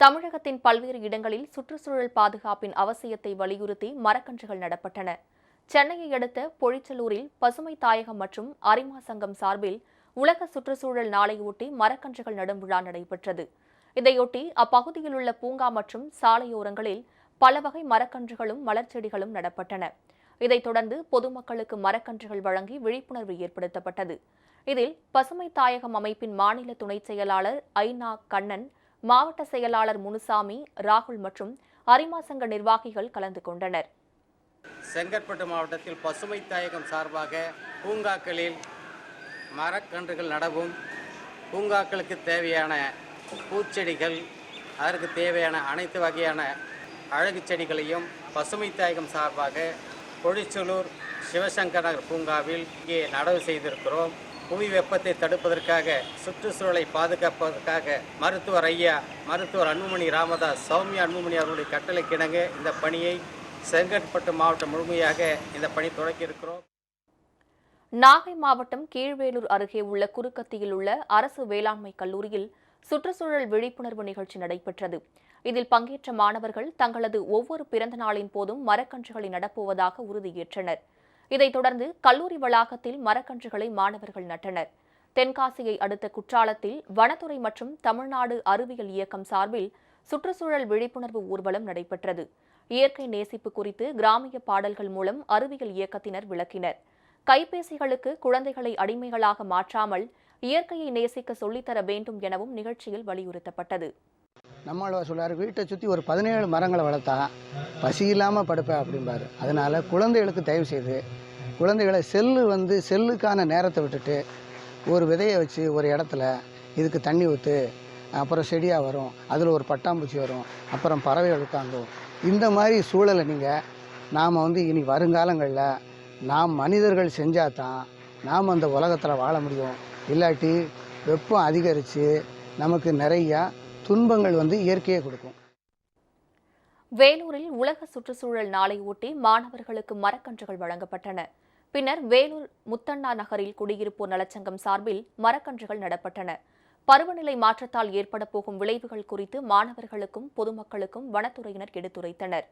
தமிழகத்தின் பல்வேறு இடங்களில் சுற்றுச்சூழல் பாதுகாப்பின் அவசியத்தை வலியுறுத்தி மரக்கன்றுகள் நடப்பட்டன. சென்னையை அடுத்த பொழிச்சலூரில் பசுமை தாயகம் மற்றும் அரிமா சங்கம் சார்பில் உலக சுற்றுச்சூழல் நாளையொட்டி மரக்கன்றுகள் நடும் விழா நடைபெற்றது. இதையொட்டி அப்பகுதியில் உள்ள பூங்கா மற்றும் சாலையோரங்களில் பல வகை மரக்கன்றுகளும் மலர்ச்செடிகளும் நடப்பட்டன. இதைத் தொடர்ந்து பொதுமக்களுக்கு மரக்கன்றுகள் வழங்கி விழிப்புணர்வு ஏற்படுத்தப்பட்டது. இதில் பசுமை தாயகம் அமைப்பின் மாநில துணைச் செயலாளர் ஐநா கண்ணன் மாவட்ட செயலாளர் முனுசாமி ராகுல் மற்றும் அரிமா சங்க நிர்வாகிகள் கலந்து கொண்டனர். செங்கற்பட்டு மாவட்டத்தில் பசுமை தாயகம் சார்பாக பூங்காக்களில் மரக்கன்றுகள் நடவும் பூங்காக்களுக்கு தேவையான பூச்செடிகள் அதற்கு தேவையான அனைத்து வகையான அழகு செடிகளையும் பசுமை தாயகம் சார்பாக பொழிச்சலூர் சிவசங்கர் நகர் பூங்காவில் இங்கே நடவு செய்திருக்கிறோம். புவி வெப்பத்தை தடுப்பதற்காக சுற்றுச்சூழலை பாதுகாப்பதற்காக மருத்துவர் ஐயா மருத்துவர் அன்புமணி ராமதாஸ் சௌமியா அன்புமணி அவர்களுடைய கட்டளை கிணங்க இந்த பணியை செங்கற்பட்டு மாவட்டம் முழுமையாக இந்த பணி தொடக்கி இருக்கிறோம் நாகை மாவட்டம் கீழ்வேலூர் அருகே உள்ள குறுக்கத்தியில் உள்ள அரசு வேளாண்மை கல்லூரியில் சுற்றுச்சூழல் விழிப்புணர்வு நிகழ்ச்சி நடைபெற்றது. இதில் பங்கேற்ற மாணவர்கள் தங்களது ஒவ்வொரு பிறந்த நாளின் போதும் மரக்கன்றுகளை நடப்போவதாக உறுதியேற்றனர். இதைத் தொடர்ந்து கல்லூரி வளாகத்தில் மரக்கன்றுகளை மாணவர்கள் நட்டனர். தென்காசியை அடுத்த குற்றாலத்தில் வனத்துறை மற்றும் தமிழ்நாடு அறிவியல் இயக்கம் சார்பில் சுற்றுச்சூழல் விழிப்புணர்வு ஊர்வலம் நடைபெற்றது. இயற்கை நேசிப்பு குறித்து கிராமிய பாடல்கள் மூலம் அறிவியல் இயக்கத்தினர் விளக்கினர். கைபேசிகளுக்கு குழந்தைகளை அடிமைகளாக மாற்றாமல் இயற்கையை நேசிக்க சொல்லித்தர வேண்டும் எனவும் நிகழ்ச்சியில் வலியுறுத்தப்பட்டது. நம்மளவர் சொல்றாரு வீட்டை சுற்றி ஒரு பதினேழு மரங்களை வளர்த்தா பசி இல்லாமல் படுப்பேன் அப்படிம்பாரு. அதனால் குழந்தைகளுக்கு தயவு செய்து குழந்தைகளை செல்லு வந்து செல்லுக்கான நேரத்தை விட்டுட்டு ஒரு விதையை வச்சு ஒரு இடத்துல இதுக்கு தண்ணி ஊற்று அப்புறம் செடியாக வரும் அதில் ஒரு பட்டாம்பூச்சி வரும் அப்புறம் பறவைகள் உட்காந்தும் இந்த மாதிரி சூழலை நீங்கள் நாம் வந்து இனி வருங்காலங்களில் நாம் மனிதர்கள் செஞ்சால் தான் நாம் அந்த உலகத்தில் வாழ முடியும். இல்லாட்டி வெப்பம் அதிகரித்து நமக்கு நிறையா துன்பங்கள் வந்து இயற்கையை கொடுக்கும். வேலூரில் உலக சுற்றுச்சூழல் நாளை ஒட்டி மாணவர்களுக்கு மரக்கன்றுகள் வழங்கப்பட்டன. பின்னர் வேலூர் முத்தண்ணா நகரில் குடியிருப்போர் நலச்சங்கம் சார்பில் மரக்கன்றுகள் நடப்பட்டன. பருவநிலை மாற்றத்தால் ஏற்பட போகும் விளைவுகள் குறித்து மாணவர்களுக்கும் பொதுமக்களுக்கும் வனத்துறையினர் எடுத்துரைத்தனர்.